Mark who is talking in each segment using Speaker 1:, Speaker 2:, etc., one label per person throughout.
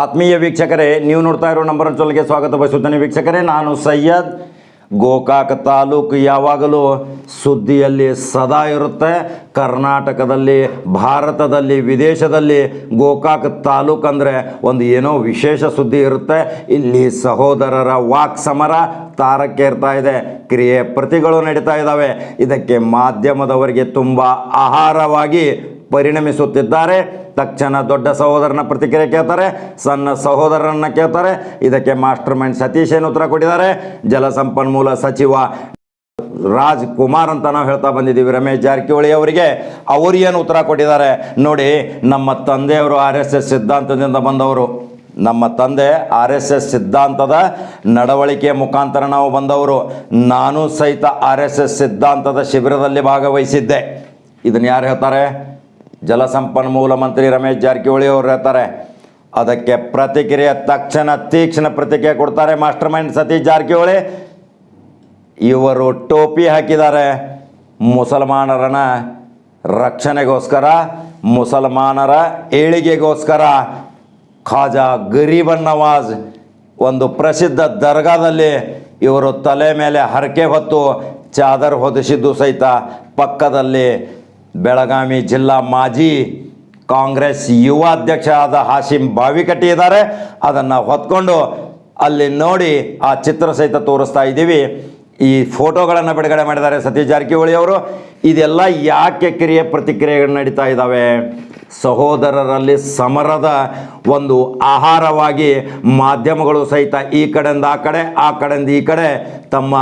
Speaker 1: ಆತ್ಮೀಯ ವೀಕ್ಷಕರೇ, ನೀವು ನೋಡ್ತಾ ಇರೋ ನಂಬರ್ ಚೊಲ್ಗೆ ಸ್ವಾಗತ ಬಯಸುತ್ತೇನೆ ವೀಕ್ಷಕರೇ. ನಾನು ಸಯ್ಯದ್ ಗೋಕಾಕ ತಾಲೂಕು ಯಾವಾಗಲೂ ಸುದ್ದಿಯಲ್ಲಿ ಸದಾ ಇರುತ್ತೆ. ಕರ್ನಾಟಕದಲ್ಲಿ, ಭಾರತದಲ್ಲಿ, ವಿದೇಶದಲ್ಲಿ ಗೋಕಾಕ ತಾಲೂಕು ಅಂದರೆ ಒಂದು ಏನೋ ವಿಶೇಷ ಸುದ್ದಿ ಇರುತ್ತೆ. ಇಲ್ಲಿ ಸಹೋದರರ ವಾಕ್ ಸಮರ ತಾರಕ್ಕೇರ್ತಾ ಇದೆ. ಕ್ರಿಯೆ ಪ್ರತಿಗಳು ನಡೀತಾ ಇದ್ದಾವೆ. ಇದಕ್ಕೆ ಮಾಧ್ಯಮದವರಿಗೆ ತುಂಬ ಆಹಾರವಾಗಿ ಪರಿಣಮಿಸುತ್ತಿದ್ದಾರೆ. ತಕ್ಷಣ ದೊಡ್ಡ ಸಹೋದರನ ಪ್ರತಿಕ್ರಿಯೆ ಕೇಳ್ತಾರೆ, ಸಣ್ಣ ಸಹೋದರರನ್ನ ಕೇಳ್ತಾರೆ. ಇದಕ್ಕೆ ಮಾಸ್ಟರ್ ಮೈಂಡ್ ಸತೀಶ್ ಏನು ಉತ್ತರ ಕೊಟ್ಟಿದ್ದಾರೆ? ಜಲಸಂಪನ್ಮೂಲ ಸಚಿವ ರಾಜ್ ಕುಮಾರ್ ಅಂತ ನಾವು ಹೇಳ್ತಾ ಬಂದಿದ್ದೀವಿ, ರಮೇಶ್ ಜಾರಕಿಹೊಳಿ ಅವರಿಗೆ. ಅವರು ಏನು ಉತ್ತರ ಕೊಟ್ಟಿದ್ದಾರೆ? ನೋಡಿ, ನಮ್ಮ ತಂದೆಯವರು ಆರ್ ಎಸ್ ಎಸ್ ಸಿದ್ಧಾಂತದಿಂದ ಬಂದವರು. ನಮ್ಮ ತಂದೆ ಆರ್ ಎಸ್ ಎಸ್ ಸಿದ್ಧಾಂತದ ನಡವಳಿಕೆ ಮುಖಾಂತರ ನಾವು ಬಂದವರು. ನಾನು ಸಹಿತ ಆರ್ ಎಸ್ ಎಸ್ ಸಿದ್ಧಾಂತದ ಶಿಬಿರದಲ್ಲಿ ಭಾಗವಹಿಸಿದ್ದೆ. ಇದನ್ನು ಯಾರು ಹೇಳ್ತಾರೆ? ಜಲಸಂಪನ್ಮೂಲ ಮಂತ್ರಿ ರಮೇಶ್ ಜಾರಕಿಹೊಳಿ ಅವರು ಹೇಳ್ತಾರೆ, ಅದಕ್ಕೆ ಪ್ರತಿಕ್ರಿಯೆ, ತಕ್ಷಣ ತೀಕ್ಷ್ಣ ಪ್ರತಿಕ್ರಿಯೆ ಕೊಡ್ತಾರೆ ಮಾಸ್ಟರ್ ಮೈಂಡ್ ಸತೀಶ್ ಜಾರಕಿಹೊಳಿ. ಇವರು ಟೋಪಿ ಹಾಕಿದ್ದಾರೆ, ಮುಸಲ್ಮಾನರನ್ನ ರಕ್ಷಣೆಗೋಸ್ಕರ, ಮುಸಲ್ಮಾನರ ಏಳಿಗೆಗೋಸ್ಕರ. ಖಾಜಾ ಗರೀಬನ್ ನವಾಜ್, ಒಂದು ಪ್ರಸಿದ್ಧ ದರ್ಗಾದಲ್ಲಿ ಇವರು ತಲೆ ಮೇಲೆ ಹರಕೆ ಹೊತ್ತು ಚಾದರ್ ಹೊದಿಸಿದ್ದು ಸಹಿತ ಪಕ್ಕದಲ್ಲಿ ಬೆಳಗಾವಿ ಜಿಲ್ಲಾ ಮಾಜಿ ಕಾಂಗ್ರೆಸ್ ಯುವ ಅಧ್ಯಕ್ಷ ಆದ ಹಾಶಿಂ ಬಾವಿಕಟ್ಟಿ ಇದ್ದಾರೆ ಅದನ್ನು ಹೊತ್ಕೊಂಡು ಅಲ್ಲಿ ನೋಡಿ ಆ ಚಿತ್ರ ಸಹಿತ ತೋರಿಸ್ತಾ ಇದ್ದೀವಿ. ಈ ಫೋಟೋಗಳನ್ನು ಬಿಡುಗಡೆ ಮಾಡಿದ್ದಾರೆ ಸತೀಶ್ ಜಾರಕಿಹೊಳಿ ಅವರು. ಇದೆಲ್ಲ ಯಾಕೆ ಕ್ರಿಯೆ ಪ್ರತಿಕ್ರಿಯೆಗಳು ನಡೀತಾ ಇದ್ದಾವೆ? ಸಹೋದರರಲ್ಲಿ ಸಮರದ ಒಂದು ಆಹಾರವಾಗಿ ಮಾಧ್ಯಮಗಳು ಸಹಿತ ಈ ಕಡೆಯಿಂದ ಆ ಕಡೆ, ಆ ಕಡೆಯಿಂದ ಈ ಕಡೆ ತಮ್ಮ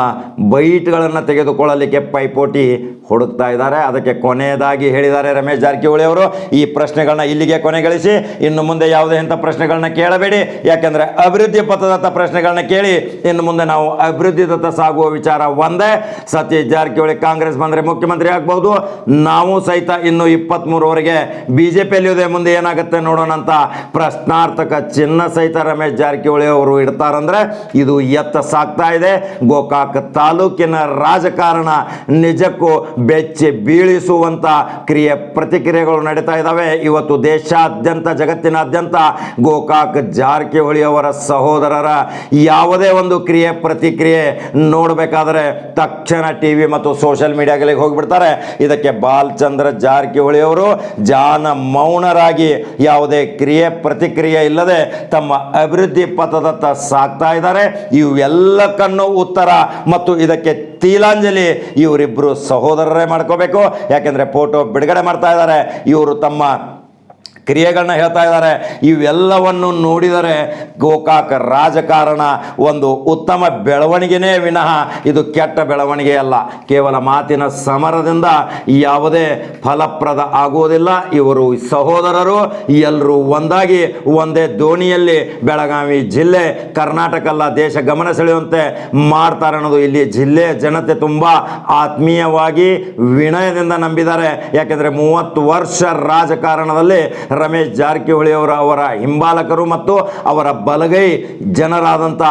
Speaker 1: ಬೈಟ್ಗಳನ್ನು ತೆಗೆದುಕೊಳ್ಳಲಿಕ್ಕೆ ಪೈಪೋಟಿ ಹುಡುಕ್ತಾ ಇದ್ದಾರೆ. ಅದಕ್ಕೆ ಕೊನೆಯದಾಗಿ ಹೇಳಿದ್ದಾರೆ ರಮೇಶ್ ಜಾರಕಿಹೊಳಿ ಅವರು, ಈ ಪ್ರಶ್ನೆಗಳನ್ನ ಇಲ್ಲಿಗೆ ಕೊನೆಗಳಿಸಿ, ಇನ್ನು ಮುಂದೆ ಯಾವುದೇ ಇಂಥ ಪ್ರಶ್ನೆಗಳನ್ನ ಕೇಳಬೇಡಿ. ಯಾಕೆಂದರೆ ಅಭಿವೃದ್ಧಿ ಪಥದತ್ತ ಪ್ರಶ್ನೆಗಳನ್ನ ಕೇಳಿ, ಇನ್ನು ಮುಂದೆ ನಾವು ಅಭಿವೃದ್ಧಿದತ್ತ ಸಾಗುವ ವಿಚಾರ ಒಂದೇ. ಸತೀಶ್ ಜಾರಕಿಹೊಳಿ ಕಾಂಗ್ರೆಸ್ ಬಂದರೆ ಮುಖ್ಯಮಂತ್ರಿ ಆಗ್ಬೋದು ನಾವು ಸಹಿತ ಇನ್ನು ಇಪ್ಪತ್ತ್ಮೂರವರೆಗೆ ಬಿ ಜೆ ಪಿಯಲ್ಲಿದೆ ಮುಂದೆ ಏನಾಗುತ್ತೆ ನೋಡೋಣ ಅಂತ ಪ್ರಶ್ನಾರ್ಥಕ ಚಿನ್ನ ಸಹಿತ ರಮೇಶ್ ಜಾರಕಿಹೊಳಿ ಅವರು ಇಡ್ತಾರಂದ್ರೆ ಇದು ಎತ್ತ ಸಾಗ್ತಾ ಇದೆ. ಗೋಕಾಕ್ ತಾಲೂಕಿನ ರಾಜಕಾರಣ ನಿಜಕ್ಕೂ ಬೆಚ್ಚಿ ಬೀಳಿಸುವಂತ ಕ್ರಿಯೆ ಪ್ರತಿಕ್ರಿಯೆಗಳು ನಡೀತಾ ಇದ್ದಾವೆ ಇವತ್ತು ದೇಶಾದ್ಯಂತ, ಜಗತ್ತಿನಾದ್ಯಂತ ಗೋಕಾಕ್ ಜಾರಕಿಹೊಳಿ ಅವರ ಸಹೋದರರ ಯಾವುದೇ ಒಂದು ಕ್ರಿಯೆ ಪ್ರತಿಕ್ರಿಯೆ ನೋಡಬೇಕಾದ್ರೆ ತಕ್ಷಣ ಟಿ ವಿ ಮತ್ತು ಸೋಷಿಯಲ್ ಮೀಡಿಯಾಗಳಿಗೆ ಹೋಗಿಬಿಡ್ತಾರೆ. ಇದಕ್ಕೆ ಬಾಲ್ಚಂದ್ರ ಜಾರಕಿಹೊಳಿ ಅವರು ಜಾನ ಮೌನರಾಗಿ ಯಾವುದೇ ಕ್ರಿಯೆ ಪ್ರತಿಕ್ರಿಯೆ ಇಲ್ಲದೆ ತಮ್ಮ ಅಭಿವೃದ್ಧಿ ಪಥದತ್ತ ಸಾಕ್ತಾ ಇದ್ದಾರೆ. ಇವೆಲ್ಲಕ್ಕನ್ನು ಉತ್ತರ ಮತ್ತು ಇದಕ್ಕೆ ತೀಲಾಂಜಲಿ ಇವರಿಬ್ಬರು ಸಹೋದರರೇ ಮಾಡ್ಕೋಬೇಕು. ಯಾಕೆಂದರೆ ಫೋಟೋ ಬಿಡುಗಡೆ ಮಾಡ್ತಾ ಇದ್ದಾರೆ. ಇವರು ತಮ್ಮ ಕ್ರಿಯೆಗಳನ್ನ ಹೇಳ್ತಾ ಇದ್ದಾರೆ. ಇವೆಲ್ಲವನ್ನು ನೋಡಿದರೆ ಗೋಕಾಕ ರಾಜಕಾರಣ ಒಂದು ಉತ್ತಮ ಬೆಳವಣಿಗೆನೇ ವಿನಃ ಇದು ಕೆಟ್ಟ ಬೆಳವಣಿಗೆ ಅಲ್ಲ. ಕೇವಲ ಮಾತಿನ ಸಮರದಿಂದ ಯಾವುದೇ ಫಲಪ್ರದ ಆಗುವುದಿಲ್ಲ. ಇವರು ಸಹೋದರರು, ಎಲ್ಲರೂ ಒಂದಾಗಿ ಒಂದೇ ದೋಣಿಯಲ್ಲಿ ಬೆಳಗಾವಿ ಜಿಲ್ಲೆ, ಕರ್ನಾಟಕ ಅಲ್ಲ, ದೇಶ ಗಮನ ಸೆಳೆಯುವಂತೆ ಮಾಡ್ತಾರೆ ಅನ್ನೋದು ಇಲ್ಲಿ ಜಿಲ್ಲೆಯ ಜನತೆ ತುಂಬ ಆತ್ಮೀಯವಾಗಿ ವಿನಯದಿಂದ ನಂಬಿದ್ದಾರೆ. ಯಾಕೆಂದರೆ ಮೂವತ್ತು ವರ್ಷ ರಾಜಕಾರಣದಲ್ಲಿ ರಮೇಶ್ ಜಾರಕಿಹೊಳಿ ಅವರ ಅವರ ಹಿಂಬಾಲಕರು ಮತ್ತು ಅವರ ಬಲಗೈ ಜನರಾದಂಥ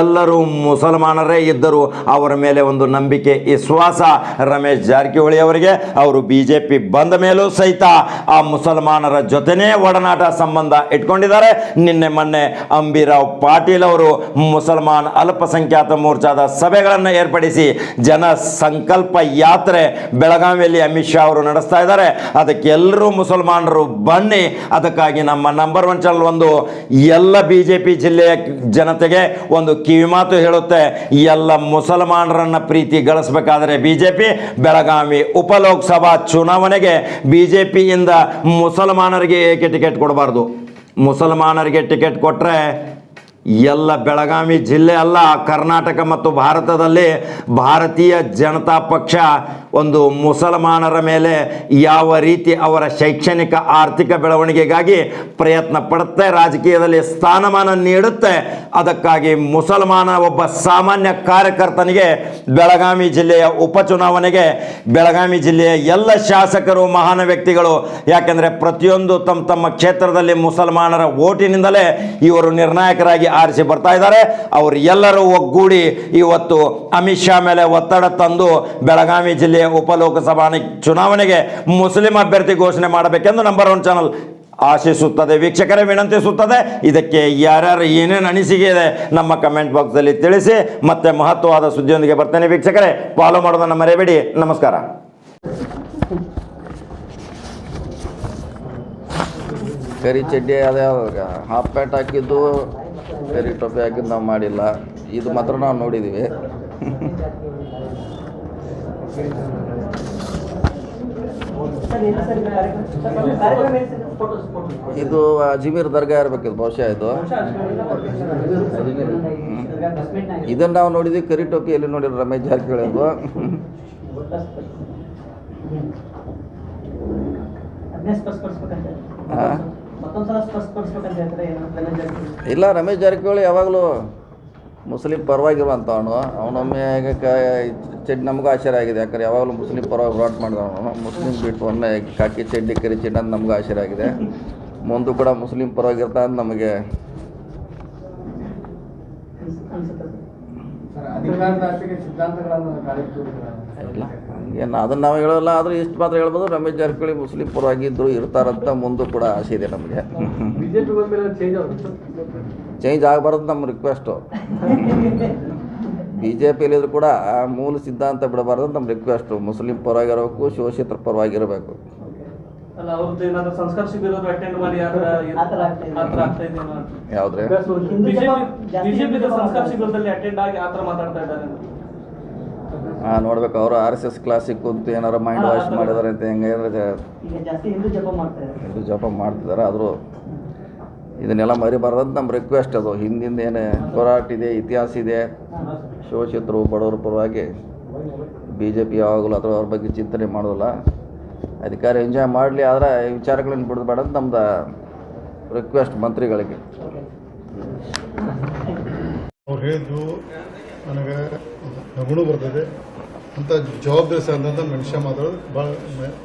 Speaker 1: ಎಲ್ಲರೂ ಮುಸಲ್ಮಾನರೇ ಇದ್ದರು. ಅವರ ಮೇಲೆ ಒಂದು ನಂಬಿಕೆ, ವಿಶ್ವಾಸ ರಮೇಶ್ ಜಾರಕಿಹೊಳಿ ಅವರಿಗೆ. ಅವರು ಬಿ ಜೆ ಪಿ ಬಂದ ಮೇಲೂ ಸಹಿತ ಆ ಮುಸಲ್ಮಾನರ ಜೊತೆನೇ ಒಡನಾಟ ಸಂಬಂಧ ಇಟ್ಕೊಂಡಿದ್ದಾರೆ. ನಿನ್ನೆ ಮೊನ್ನೆ ಅಂಬಿರಾವ್ ಪಾಟೀಲ್ ಅವರು ಮುಸಲ್ಮಾನ್ ಅಲ್ಪಸಂಖ್ಯಾತ ಮೋರ್ಚಾದ ಸಭೆಗಳನ್ನು ಏರ್ಪಡಿಸಿ ಜನ ಸಂಕಲ್ಪ ಯಾತ್ರೆ ಬೆಳಗಾವಿಯಲ್ಲಿ ಅಮಿತ್ ಶಾ ಅವರು ನಡೆಸ್ತಾ ಇದ್ದಾರೆ. ಅದಕ್ಕೆ ಎಲ್ಲರೂ ಮುಸಲ್ಮಾನರು ಬನ್ನಿ. ಅದಕ್ಕಾಗಿ ನಮ್ಮ ನಂಬರ್ ಒನ್ ಚಾನಲ್ ಒಂದು ಎಲ್ಲ ಬಿ ಜೆ ಪಿ ಜಿಲ್ಲೆಯ ಜನತೆಗೆ ಒಂದು ಕಿವಿಮಾತು ಹೇಳುತ್ತೆ. ಎಲ್ಲ ಮುಸಲ್ಮಾನರನ್ನ ಪ್ರೀತಿ ಗಳಿಸಬೇಕಾದರೆ ಬಿ ಜೆ ಪಿ ಬೆಳಗಾವಿ ಉಪಲೋಕಸಭಾ ಚುನಾವಣೆಗೆ ಬಿ ಜೆ ಪಿಯಿಂದ ಮುಸಲ್ಮಾನರಿಗೆ ಏಕೆ ಟಿಕೆಟ್ ಕೊಡಬಾರ್ದು? ಮುಸಲ್ಮಾನರಿಗೆ ಟಿಕೆಟ್ ಕೊಟ್ಟರೆ ಎಲ್ಲ ಬೆಳಗಾವಿ ಜಿಲ್ಲೆ ಅಲ್ಲ, ಕರ್ನಾಟಕ ಮತ್ತು ಭಾರತದಲ್ಲಿ ಭಾರತೀಯ ಜನತಾ ಪಕ್ಷ ಒಂದು ಮುಸಲ್ಮಾನರ ಮೇಲೆ ಯಾವ ರೀತಿ ಅವರ ಶೈಕ್ಷಣಿಕ ಆರ್ಥಿಕ ಬೆಳವಣಿಗೆಗಾಗಿ ಪ್ರಯತ್ನ ಪಡುತ್ತೆ, ರಾಜಕೀಯದಲ್ಲಿ ಸ್ಥಾನಮಾನ ನೀಡುತ್ತೆ, ಅದಕ್ಕಾಗಿ ಮುಸಲ್ಮಾನ ಒಬ್ಬ ಸಾಮಾನ್ಯ ಕಾರ್ಯಕರ್ತನಿಗೆ ಬೆಳಗಾವಿ ಜಿಲ್ಲೆಯ ಉಪಚುನಾವಣೆಗೆ, ಬೆಳಗಾವಿ ಜಿಲ್ಲೆಯ ಎಲ್ಲ ಶಾಸಕರು, ಮಹಾನ್ ವ್ಯಕ್ತಿಗಳು, ಯಾಕೆಂದರೆ ಪ್ರತಿಯೊಂದು ತಮ್ಮ ತಮ್ಮ ಕ್ಷೇತ್ರದಲ್ಲಿ ಮುಸಲ್ಮಾನರ ಓಟಿನಿಂದಲೇ ಇವರು ನಿರ್ಣಾಯಕರಾಗಿ ಆರಿಸಿ ಬರ್ತಾ ಇದ್ದಾರೆ. ಅವರು ಎಲ್ಲರೂ ಒಗ್ಗೂಡಿ ಇವತ್ತು ಅಮಿತ್ ಶಾ ಮೇಲೆ ಒತ್ತಡ ತಂದು ಬೆಳಗಾವಿ ಜಿಲ್ಲೆಯ ಉಪಲೋಕಸಭಾ ಚುನಾವಣೆಗೆ ಮುಸ್ಲಿಂ ಅಭ್ಯರ್ಥಿ ಘೋಷಣೆ ಮಾಡಬೇಕೆಂದು ನಂಬರ್ ಒನ್ ಚಾನಲ್ ಆಶಿಸುತ್ತದೆ. ವೀಕ್ಷಕರೇ, ವಿನಂತಿಸುತ್ತದೆ. ಇದಕ್ಕೆ ಯಾರ್ಯಾರು ಏನೇನು ಅನಿಸಿಕೆ ಇದೆ ನಮ್ಮ ಕಮೆಂಟ್ ಬಾಕ್ಸಲ್ಲಿ ತಿಳಿಸಿ ಮತ್ತೆ ಮಹತ್ವವಾದ ಸುದ್ದಿಯೊಂದಿಗೆ ಬರ್ತೇನೆ ವೀಕ್ಷಕರೇ. ಫಾಲೋ ಮಾಡೋದನ್ನು ಮರೆಯಬೇಡಿ. ನಮಸ್ಕಾರ.
Speaker 2: ಕರಿ ಚಡ್ಡಿ ಅದೇ ಹಾಫ್ ಪ್ಯಾಂಟ್ ಹಾಕಿದ್ದು ಕರಿ ಟೊಪ್ಪಿ ಹಾಕಿದ್ದು ನಾವು ಮಾಡಿಲ್ಲ. ಇದು ಮಾತ್ರ ನಾವು ನೋಡಿದ್ದೀವಿ ಇದು ಅಜ್ಮೀರ್ ದರ್ಗಾ ಇರ್ಬೇಕಿದು ಬಹುಶಃ ಇದು. ಇದನ್ನು ನಾವು ನೋಡಿದ್ವಿ ಕರಿ ಟೋಪಿ ಎಲ್ಲಿ ನೋಡಿದ್ರು ರಮೇಶ್ ಜಾರಕಿಹೊಳಿ ಅದು ಹಾ? ಇಲ್ಲ ರಮೇಶ್ ಜಾರಕಿಹೊಳಿ ಯಾವಾಗಲೂ ಮುಸ್ಲಿಂ ಪರವಾಗಿರುವಂಥವನು ಅವನೊಮ್ಮೆ ಚಡ್ಡಿ ನಮಗೂ ಆಶ್ಚರ್ಯ ಆಗಿದೆ. ಯಾಕಂದ್ರೆ ಯಾವಾಗಲೂ ಮುಸ್ಲಿಂ ಪರವಾಗಿ ಹೋರಾಟ ಮಾಡಿದವನು ಮುಸ್ಲಿಂ ಬಿಟ್ಟು ಒಮ್ಮೆ ಕಾಕಿ ಚೆಡ್ಡಿ ಕರಿ ಚೆಡ್ ಅಂತ ನಮಗೂ ಆಶ್ಚರ್ಯ ಆಗಿದೆ. ಮುಂದೂ ಕೂಡ ಮುಸ್ಲಿಂ ಪರವಾಗಿರ್ತಾ ಅಂತ ನಮಗೆ ಇಲ್ಲ ಏನು ಅದನ್ನು ನಾವು ಹೇಳೋಲ್ಲ ಆದರೂ ಇಷ್ಟು ಮಾತ್ರ ಹೇಳ್ಬೋದು. ರಮೇಶ್ ಜಾರಕಿಹೊಳಿ ಮುಸ್ಲಿಂ ಪರವಾಗಿದ್ದರು ಇರ್ತಾರಂತ ಮುಂದೂ ಕೂಡ ಆಸೆ ಇದೆ ನಮಗೆ.
Speaker 3: ಚೇಂಜ್
Speaker 2: ಆಗಬಾರ್ದು ನಮ್ಮ ರಿಕ್ವೆಸ್ಟು ಬಿ ಜೆ ಪಿಲಿದ್ರು ಕೂಡ ಮೂಲ ಸಿದ್ಧಾಂತ ಬಿಡಬಾರ್ದು ನಮ್ಮ ರಿಕ್ವೆಸ್ಟು ಮುಸ್ಲಿಂ ಪರವಾಗಿರಬೇಕು ಶೋಷಿತರ ಪರವಾಗಿರಬೇಕು.
Speaker 4: ಅಲ್ಲ ಅವ್ರದ್ದು ಏನಾದ್ರು ಸಂಸ್ಕಾರ ಶಿಬಿರ ಅಟೆಂಡ್ ಮಾಡಿ ಆ ಥರ ಇರ್-
Speaker 5: ಆ ಆಗ್ತಾ ಇದೆ.
Speaker 4: ಆ ಥರ ಆಗ್ತಾ ಇದೆಯೇನೋ ಅಂತ.
Speaker 2: ಯಾವುದ್ರೆ?
Speaker 5: ಹಿಂದೂ
Speaker 4: ಬಿಜೆಪಿ ಬಿಜೆಪಿ
Speaker 5: ಹಿಂದೂ ಜಪ
Speaker 4: ಸಂಸ್ಕಾರ ಶಿಬಿರದಲ್ಲಿ ಅಟೆಂಡ್ ಆಗಿ ಆ ಮಾತಾಡ್ತಾ ಇದ್ದಾರೆ ಅಂತ.
Speaker 2: ಹಾಂ ನೋಡ್ಬೇಕು. ಅವರು ಆರ್ ಎಸ್ ಎಸ್ ಕ್ಲಾಸಿಗೆ ಕುಂತು ಏನಾರ ಮೈಂಡ್ ವಾಶ್ ಮಾಡಿದಾರೆ ಅಂತ ಹೆಂಗೆ
Speaker 5: ಈಗ ಜಾಸ್ತಿ ಹಿಂದೂ ಜಪ
Speaker 2: ಮಾಡ್ತಿದ್ದಾರೆ ಆದರೂ ಇದನ್ನೆಲ್ಲ ಮರಿಬಾರ್ದಂತ ನಮ್ ನಮ್ಮ ರಿಕ್ವೆಸ್ಟ್ ಅದು. ಹಿಂದಿಂದ ಏನೇ ಹೋರಾಟ ಇದೆ ಇತಿಹಾಸ ಇದೆ ಶೋಷಿತರು ಬಡವರ ಪರವಾಗಿ ಬಿ ಜೆ ಪಿ ಯಾವಾಗಲೂ ಅಥವಾ ಅವ್ರ ಬಗ್ಗೆ ಚಿಂತನೆ ಮಾಡೋದಿಲ್ಲ ಅಧಿಕಾರ ಎಂಜಾಯ್ ಮಾಡಲಿ, ಆದರೆ ವಿಚಾರಗಳನ್ನು ಬಿಡಬೇಡ ಅಂತ ನಮ್ದು ರಿಕ್ವೆಸ್ಟ್ ಮಂತ್ರಿಗಳಿಗೆ.
Speaker 6: ಅವ್ರು ಹೇಳಿದ್ದು ನನಗೆ ನಗುಣು ಬರ್ತದೆ. ಅಂತ ಜವಾಬ್ದಾರಿ ಅಂತ ಮನುಷ್ಯ ಮಾತಾಡೋದು ಭಾಳ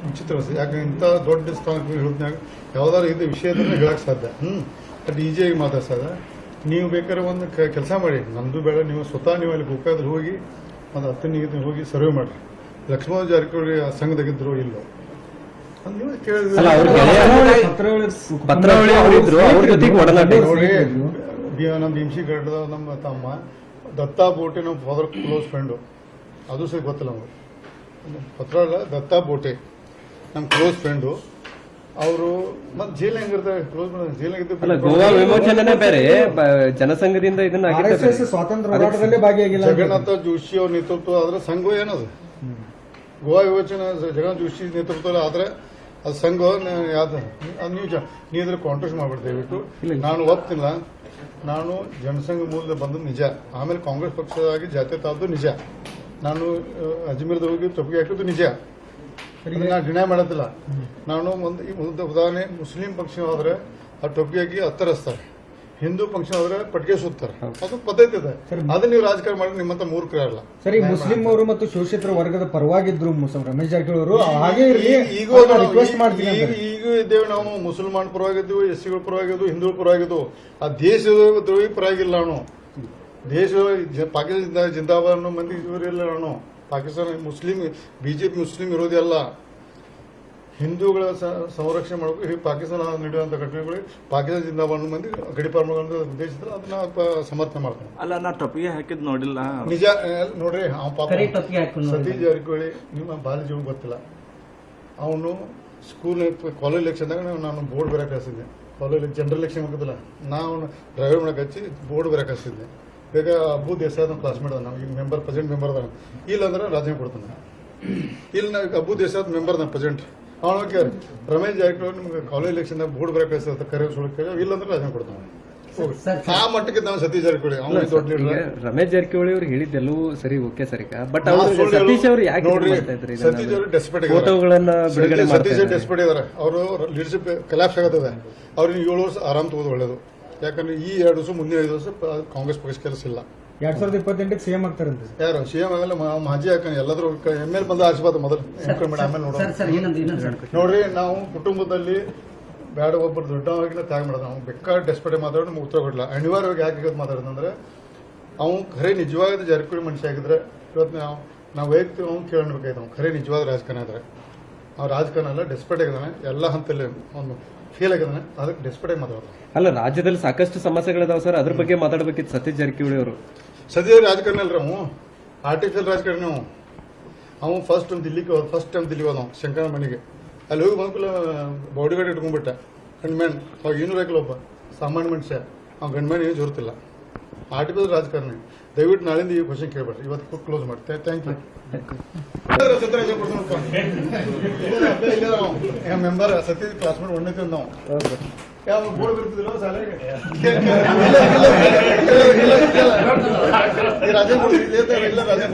Speaker 6: ವಿಚಿತ್ರ ಯಾಕಂದ್ರೆ ಇಂಥ ದೊಡ್ಡ ಸ್ಥಾನಕ್ಕೆ ಹೇಳಿದ್ನಾಗ ಯಾವ್ದಾದ್ರು ಇದು ವಿಷಯದನ್ನ ಹೇಳಕ್ ಸಾಧ್ಯ. ಹ್ಞೂ ಬಟ್ ಈಜಿಯಾಗಿ ಮಾತಾಡ್ಸದ. ನೀವು ಬೇಕಾದ್ರೆ ಒಂದು ಕೆಲಸ ಮಾಡಿ. ನಮ್ಮದು ಬೇಡ, ನೀವು ಸ್ವತಃ ನೀವು ಅಲ್ಲಿ ಹೋಗಿ, ಒಂದು ಹತ್ತು ನೀರು ಹೋಗಿ ಸರ್ವೆ ಮಾಡಿರಿ. ಲಕ್ಷ್ಮಣ ಜಾರಕಿಹೊಳಿ ಆ ಸಂಘದಾಗಿದ್ರು ಇಲ್ಲೋ. ನೀವು ಕೇಳಿದ್ರೆ
Speaker 7: ಪತ್ರಾವಳಿ ಅವರಿದ್ರು ಅವ್ರ ಜೊತೆಗೆ ಒಡನಾಟ
Speaker 6: ನೋಡಿ ನಮ್ಮ ಭೀಮ್ಸಿ ಗಡ್ಡದ ನಮ್ಮ ತಮ್ಮ ದತ್ತಾ ಬೋಟೆ ನಮ್ಮ ಫಾದರ್ ಕ್ಲೋಸ್ ಫ್ರೆಂಡು ಅದು ಸರಿ ಗೊತ್ತಿಲ್ಲ ನಮಗೆ. ಪತ್ರ ಅಲ್ಲ ದತ್ತಾ ಬೋಟೆ ನಮ್ಮ ಕ್ಲೋಸ್ ಫ್ರೆಂಡು ಅವರು ಮತ್ತೆ ಜೈಲ್ ಹೆಂಗಿರ್ತಾರೆ ಕ್ಲೋಸ್ ಜೈಲ್
Speaker 7: ಅಲ್ಲ ಗೋವಾ ವಿಮೋಚನೆ ಬೇರೆ. ಜನಸಂಘದಿಂದ ಇದನ್ನ.
Speaker 3: ಸ್ವಾತಂತ್ರ್ಯ ಹೋರಾಟದಲ್ಲಿ ಭಾಗಿಯಾಗಿಲ್ಲ
Speaker 6: ಜಗನ್ನಾಥ ಜೋಶಿ ಅವ್ರ ನೇತೃತ್ವ ಆದ್ರೆ ಸಂಘ ಏನದು? ಗೋವಾ ವಿಮೋಚನೆ ಜಗನ್ನಾಥ ಜೋಶಿ ನೇತೃತ್ವ ಆದ್ರೆ ಅದು ಸಂಘ ಯಾವ್ದು? ಅದು ನೀವು ಜ- ನೀವು ಇದ್ರ ಕಾಂಟ್ರಾಸ್ಟ್ ಮಾಡ್ಬಿಡ್ತೀವಿ ದಯವಿಟ್ಟು. ನಾನು ಒಪ್ತಿಲ್ಲ ನಾನು ಜನಸಂಘ ಮೂಲದ ಬಂದದ್ದು ನಿಜ. ಆಮೇಲೆ ಕಾಂಗ್ರೆಸ್ ಪಕ್ಷದಾಗಿ ಜಾತ್ಯತಾದ್ದು ನಿಜ. ನಾನು ಅಹ್, ಅಜ್ಮೀರ್ದ ಹೋಗಿ ತೊಪ್ಪಿಗೆ ಹಾಕಿದ್ದು ನಿಜ. ಅದನ್ನ ನಾನು ಡಿನೈ ಮಾಡೋದಿಲ್ಲ. ನಾನು ಒಂದು ಈ ಒಂದು ಉದಾಹರಣೆ ಮುಸ್ಲಿಂ ಪಕ್ಷ ಹೋದ್ರೆ ಆ ಟೊಪ್ಪಿಗೆ ಹಾಕಿ ಹತ್ತರಿಸ್ತಾರೆ. ಹಿಂದೂ ಪಕ್ಷ ಆದ್ರೆ ಪಟ್ಟಿಗೆ ಸುತ್ತಾರೆ ಅದು ಪದ್ಧತಿ ಇದೆ ಅದನ್ನ ನೀವು ರಾಜಕಾರಣ ಮಾಡಿ ನಿಮ್ಮಂತ ಮೂರ್ಖರಲ್ಲ
Speaker 3: ಸರಿ ಮುಸ್ಲಿಂ ಅವರು ಮತ್ತು ಶೋಷಿತರ ವರ್ಗದ ಪರವಾಗಿದ್ರು ಮುಸ- ರಮೇಶ್ ಜಾರಕಿಹೊಳಿ ಅವರು. ಹಾಗೆ ಇರಲಿ.
Speaker 6: ಈಗ
Speaker 3: ರಿಕ್ವೆಸ್ಟ್ ಮಾಡ್ತೀನಿ
Speaker 6: ಈಗ ಇದ್ದೇವೆ ನಾವು. ಮುಸಲ್ಮಾನ್ ಪರವಾಗಿದ್ದೆವು ಎಸ್ ಸಿಗಳ ಪರವಾಗಿದ್ದು ಹಿಂದೂ ಪರವಾಗಿದ್ದು ಆ ದೇಶದ ದ್ರೋಹಿ ಪರವಾಗಿಲ್ಲ ನಾವು ದೇಶ ಪಾಕಿಸ್ತಾನ ಜಿಂದಾಬಾದ್ ಅನ್ನೋ ಮಂದಿ ಇವರಿಲ್ಲ ನಾನು. ಪಾಕಿಸ್ತಾನ ಮುಸ್ಲಿಂ ಬಿಜೆಪಿ ಮುಸ್ಲಿಂ ವಿರೋಧಿ ಅಲ್ಲ. ಹಿಂದೂಗಳ ಸ- ಸಂರಕ್ಷಣೆ ಮಾಡಬೇಕು. ಈ ಪಾಕಿಸ್ತಾನ ನೀಡುವಂಥ ಘಟನೆಗಳು ಪಾಕಿಸ್ತಾನ ಜಿಂದಾಬಾದ್ ಮಂದಿ ಗಡಿ ಮಾಡುವಂತ ಉದ್ದೇಶದಲ್ಲಿ ಅದನ್ನ ಪ- ಸಮರ್ಥನೆ ಮಾಡ್ತಾನೆ
Speaker 8: ಅಲ್ಲ ನಾ ಟೊಪ್ಪಿಗೆ ಹಾಕಿದ್ ನೋಡಿಲ್ಲ.
Speaker 6: ನಿಜ ನೋಡ್ರಿ ಸತೀಶ್ ಜಾರಕಿಹೊಳಿ ನಿಮ್ಮ ಬಾಲ್ಯ ಗೊತ್ತಿಲ್ಲ. ಅವನು ಸ್ಕೂಲ್ ಕಾಲೇಜ್ ಎಲೆಕ್ಷನ್ದಾಗ ನಾನು ಬೋರ್ಡ್ ಬರಕ್ಕೆ ಕಳಿಸಿದ್ದೆ. ಕಾಲೇಜ್ ಜನರಲ್ ಎಲೆಕ್ಷನ್ ಹೋಗೋದಿಲ್ಲ ನಾವು ಡ್ರೈವರ್ ಮಾಡಕ್ಕೆ ಹಚ್ಚಿ ಬೋರ್ಡ್ ಬರಕ್ಕೆ ಕಳಿಸಿದ್ದೆ. ಬೇಗ ಅಬ್ಬು ದೇಸಾಯಿ ನಮ್ಮ ಕ್ಲಾಸ್ಮೇಟ್ ಅದ ನಾವು ಈಗ ಮೆಂಬರ್ ಪ್ರೆಸೆಂಟ್ ಮೆಂಬರ್ ಅದ ಇಲ್ಲ ಅಂದ್ರೆ ರಾಜೀನಾಮೆ ಕೊಡ್ತಾನೆ. ಇಲ್ಲಿ ನಾವು ಅಬ್ಬು ದೇಸಾಯಿ ಮೆಂಬರ್ ನಾನು ಪ್ರೆಸಿಡೆಂಟ್ ಕೇಳಿ ರಮೇಶ್ ಜಾರಕಿಹೊಳಿ ನಿಮ್ಗೆ ಕಾಲೇಜ್ ಎಲೆಕ್ಷನ್ ಬೋರ್ಡ್ ಬರಕ್ಕೆ ಕರೆ ಸುಳ್ಳು ಕೇಳಿ ಇಲ್ಲ ಅಂದ್ರೆ ರಾಜೀನಾಮೆ ಕೊಡ್ತಾನೆ ಆ ಮಟ್ಟಕ್ಕೆ ನಾವು ಸತೀಶ್ ಜಾರಕಿಹೊಳಿ ಅವನು ದೊಡ್ಡ ಲೀಡರ್
Speaker 7: ರಮೇಶ್ ಜಾರಕಿಹೊಳಿ ಅವ್ರು ಹೇಳಿದ್ದೆಲ್ಲವೂ ಸರಿ ಓಕೆ ಸರಿ ಬಟ್ ಅವರು ಸತೀಶ್ ಅವರು ಯಾಕೆ
Speaker 6: ನೋಡ್ರಿ,
Speaker 7: ಮಾಡ್ತಾ ಇದ್ರು
Speaker 6: ಸತೀಶ್ ಅವರು ಡೆಸ್ಪೇಟ್.
Speaker 7: ಫೋಟೋಗಳನ್ನ ಬಿಡುಗಡೆ
Speaker 6: ಸತೀಶ್-. ಡೆಸ್ಪೇಟ್ ಇದಾರೆ ಅವರು ಲೀಡರ್ಶಿಪ್ ಕಲಾಪ್ಸ್ ಆಗತ್ತದೆ. ಅವ್ರಿಗೆ ಏಳು ವರ್ಷ ಆರಾಮ್ ತಗೋದು ಒಳ್ಳೇದು. ಯಾಕಂದ್ರೆ ಈ ಎರಡು ವರ್ಷ ಮುಂದಿನ ಐದು ವರ್ಷ ಕಾಂಗ್ರೆಸ್ ಪಕ್ಷ ಕೆಲಸ ಇಲ್ಲ.
Speaker 3: ಎರಡ್ ಸಾವಿರದ ಇಪ್ಪತ್ತೆಂಟಕ್ಕೆ ಸಿಎಂ ಆಗ್ತಾರಂತೆ.
Speaker 6: ಯಾರು? ಸಿಎಂ ಆಗಲ್ಲ ಮ- ಮಾಜಿ ಹಾಕ ಎಲ್ಲಾದ್ರೂ ಎಂ ಎಲ್ ಬಂದ ಆಶೀರ್ವಾದ ಮೊದಲು ಮುಖ್ಯಮಂತ್ರಿ ಆಮೇಲೆ ನೋಡೋಣ.
Speaker 5: ಸರ್ ಸರ್ ಇನ್ನೊಂದು
Speaker 6: ನೋಡ್ರಿ ನಾವು ಕುಟುಂಬದಲ್ಲಿ ಬ್ಯಾಡ ಒಬ್ಬರು ದೊಡ್ಡವಾಗಿನ ತ್ಯಾಗ ಮಾಡೋದು. ನಾವು ಬೇಕಾದ ಡೆಸ್ಪೇಟ್ ಮಾತಾಡೋದು ನಮ್ಗೆ ಉತ್ತರ ಕೊಡಲ್ಲ ಅನಿವಾರ್ಯವಾಗಿ ಯಾಕೆ ಇವತ್ತು ಮಾತಾಡೋದಂದ್ರೆ ಅವ್ನು ಖರೆ ನಿಜವಾದ ಜಾರಕಿಹೊಳಿ ಮನುಷ್ಯ ಆಗಿದ್ರೆ ಇವತ್ತು ನಾವು ನಾವು ವೈಯಕ್ತಿಕ ಅವ್ನು ಕೇಳಬೇಕಾಯ್ತು ಅವ್ನು ಖರೆ ನಿಜವಾದ ರಾಜಕಾರಣ ಇದ್ರೆ ಅವ್ನು ರಾಜಕಾರಣ ಅಲ್ಲ ಡೆಸ್ಪೇಟ್ ಆಗಿದ್ದಾನೆ ಎಲ್ಲ ಹಂತಲ್ಲಿ ಅವನು ಫೇಲ್ ಆಗಿದ್ದಾನೆ ಅದಕ್ಕೆ ಡೆಸ್ಪೆಟ್ ಆಗಿ ಮಾತಾಡೋದು.
Speaker 7: ಅಲ್ಲ ರಾಜ್ಯದಲ್ಲಿ ಸಾಕಷ್ಟು ಸಮಸ್ಯೆಗಳಿದಾವೆ ಸರ್. ಅದ್ರ ಬಗ್ಗೆ ಮಾತಾಡ್ಬೇಕಿತ್ತು ಸತೀಶ್ ಜಾರಕಿಹೊಳಿ ಅವರು.
Speaker 6: ಸದ್ಯ ರಾಜಕಾರಣ ಅಲ್ರಿ ಅವು ಆರ್ಟಿಫಿಷಿಯಲ್ ರಾಜಕಾರಣ ಅವು ಅವು ಫಸ್ಟ್ ಟೈಮ್ ದಿಲ್ಲಿಗೆ ಹೋದ ಫಸ್ಟ್ ಟೈಮ್ ದಿಲ್ಲಿಗೆ ಹೋದ ಶಂಕರ ಮನೆಗೆ ಅಲ್ಲಿ ಹೋಗಿ ಬಂದ್ಕೂಲ ಬಾಡಿ ಗಾರ್ಡ್ ಇಟ್ಕೊಂಡ್ಬಿಟ್ಟ ಗಂಡ್ಮ್ಯಾನ್ ಅವಾಗ ಏನು ಬೇಕಲ್ಲ ಒಬ್ಬ ಸಾಮಾನ್ಯ ಮನುಷ್ಯ ಅವ್ನು ಗಂಡ್ಮ್ಯಾನ್ ಏನು ಜೋರ್ತಿಲ್ಲ ಆರ್ಟಿಫಿಷಿಯಲ್ ರಾಜಕಾರಣ ದಯವಿಟ್ಟು ನಾಳಿಂದ ಈ ಕ್ವಶನ್ ಕೇಳ್ಬೇಡ್ರಿ ಇವತ್ತು ಕ್ಲೋಸ್ ಮಾಡ್ತೇವೆ thank you member Sathya classmate ಒಂದನೇ ನಾವು ಯಾವ ಬೋರ್ಡ್ ಬರ್ತಿದ್ರು ರಾಜನ್